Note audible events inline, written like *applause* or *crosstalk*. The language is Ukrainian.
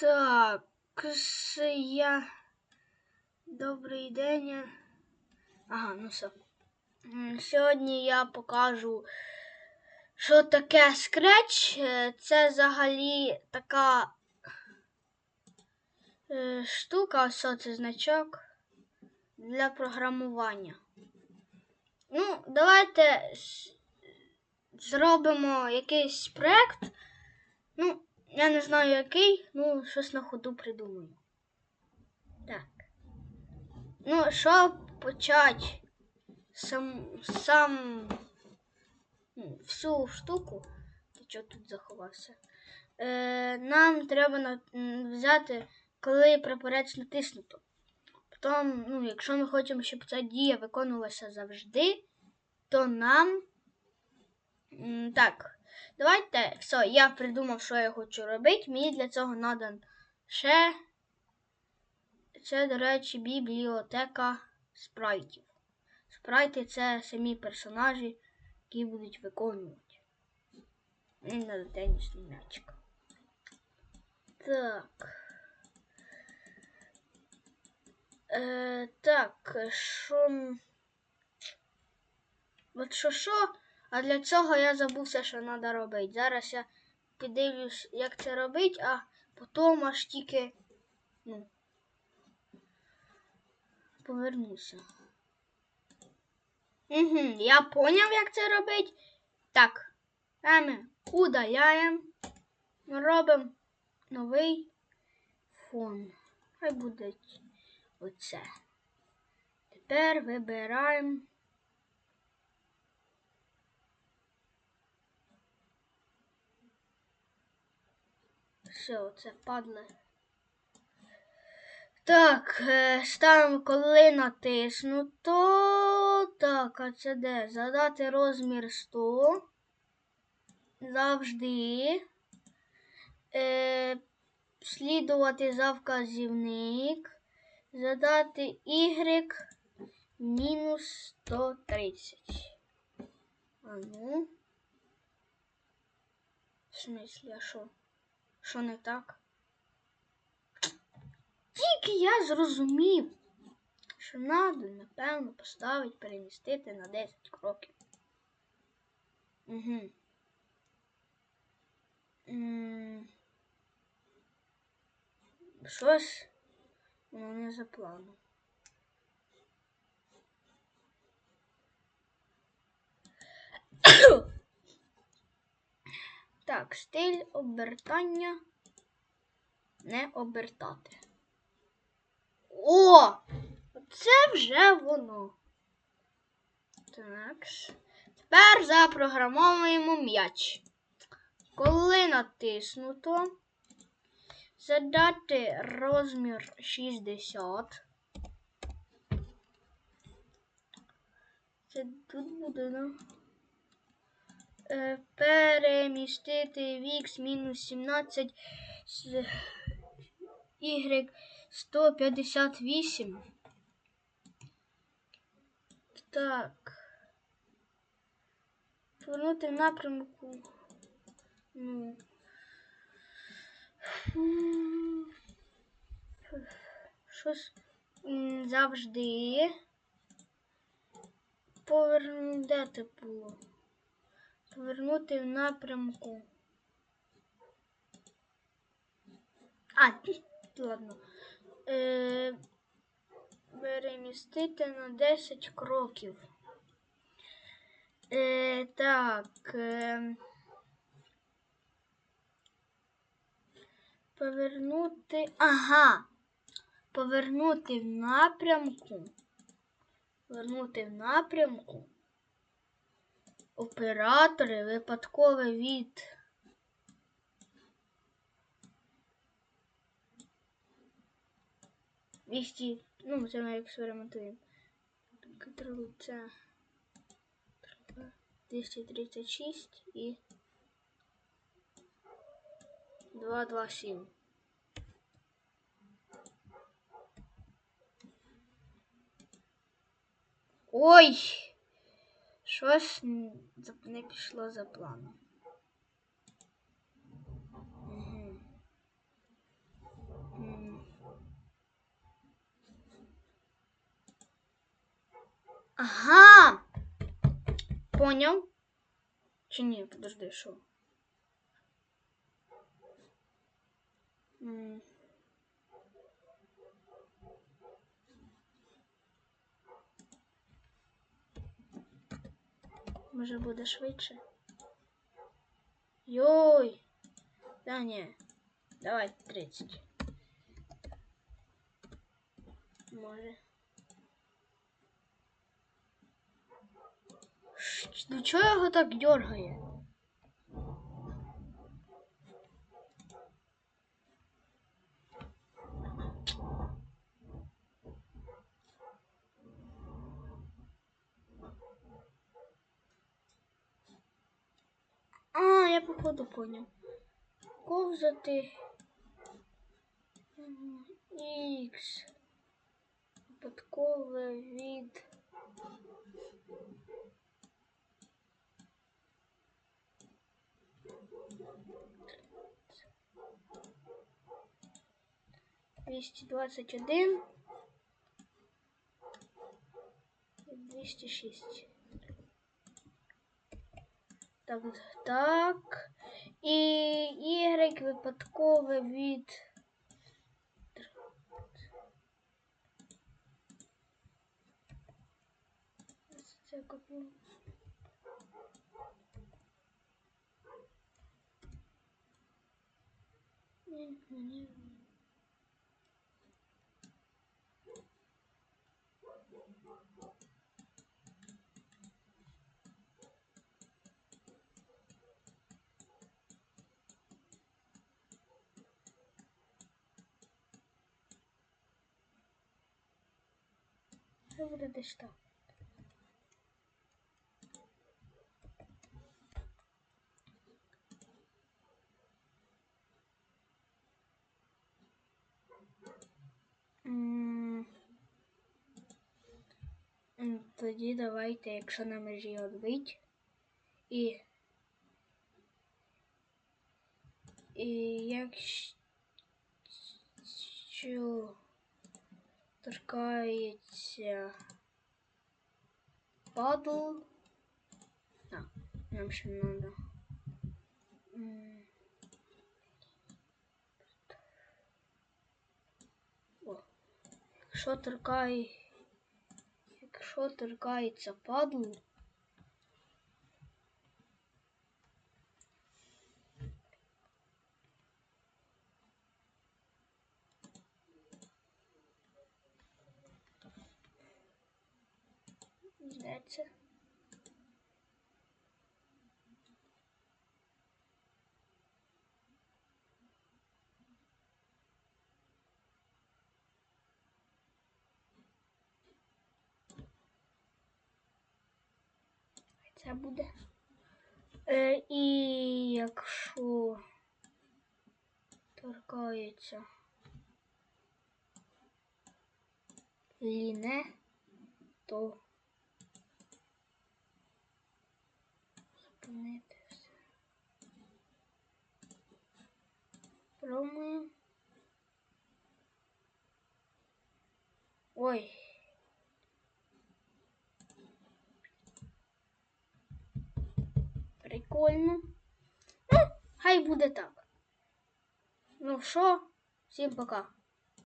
Так, я. Добрий день. Ага, ну все. Сьогодні я покажу, що таке скреч. Це взагалі така е, штука, ось це значок для програмування. Ну, давайте зробимо якийсь проект. Ну, я не знаю який, ну, щось на ходу придумаю. Так. Ну, щоб почати сам, сам ну, всю штуку, ти чого тут заховався? Е, нам треба на, взяти, коли прапорець натиснуто. Потім, ну, якщо ми хочемо, щоб ця дія виконувалася завжди, то нам. Так, давайте. Все, я придумав, що я хочу робити. Мені для цього треба ще. Це, до речі, бібліотека спрайтів. Спрайти це самі персонажі, які будуть виконувати. Мені треба тенісний м'ячик. Так. Е, так, що. От що що? А для цього я забувся, що треба робити. Зараз я подивлюсь, як це робити, а потім аж тільки. Ну. Повернуся. Угу, я поняв, як це робити. Так, ми удаляємо. Робимо новий фон. Хай буде оце. Тепер вибираємо. Все, оце падле. Так, е, ставимо, коли натиснуто. Так, а це де? Задати розмір 100. Завжди. Е, слідувати за вказівник. Задати Y мінус 130. А ну. В смислі, а що? Що не так? Тільки я зрозумів, що треба, напевно, поставити, перемістити на 10 кроків. Угу. Щось воно не за планом. Так, стиль обертання не обертати. О! Це вже воно. Так. Тепер запрограмовуємо м'яч. Коли натиснуто, задати розмір 60. Це тут буде, да? Е, Перемістити в x мінус 17 з y 158. Так. Повернути в напрямку. Ну. Щось завжди. Поверну, де це було? Повернути в напрямку. А, *laughs* ладно. Е, перемістити на 10 кроків. Е, так. Е, повернути. Ага. Повернути в напрямку. Повернути в напрямку. Оператори випадкове від. Вісті, ну, це ми експериментуємо. Контрол це 236 і 227. Ой! Щось не пішло за планом. Ага! Понял? Чи ні, подожди, що? Може буде швидше? Йой! Да ні. Давай 30. Може. Ну чого його так дергає? Я походу понял. Ковзати. Х. Випадкове від. Двісті двадцять один. Двісті шість. Так, так. І Y випадкове від. Це. Ні, ні. Це буде десь так. Тоді давайте, якщо на межі відбить. І. І якщо торкається падл. А, нам ще надо. М. О. Якщо торкає. Якщо торкається падл. Здається. Це буде. Е, і якщо торкається ліне, то зупинити все. Пробуємо. Ой. Прикольно. Ну, хай буде так. Ну що, всім пока.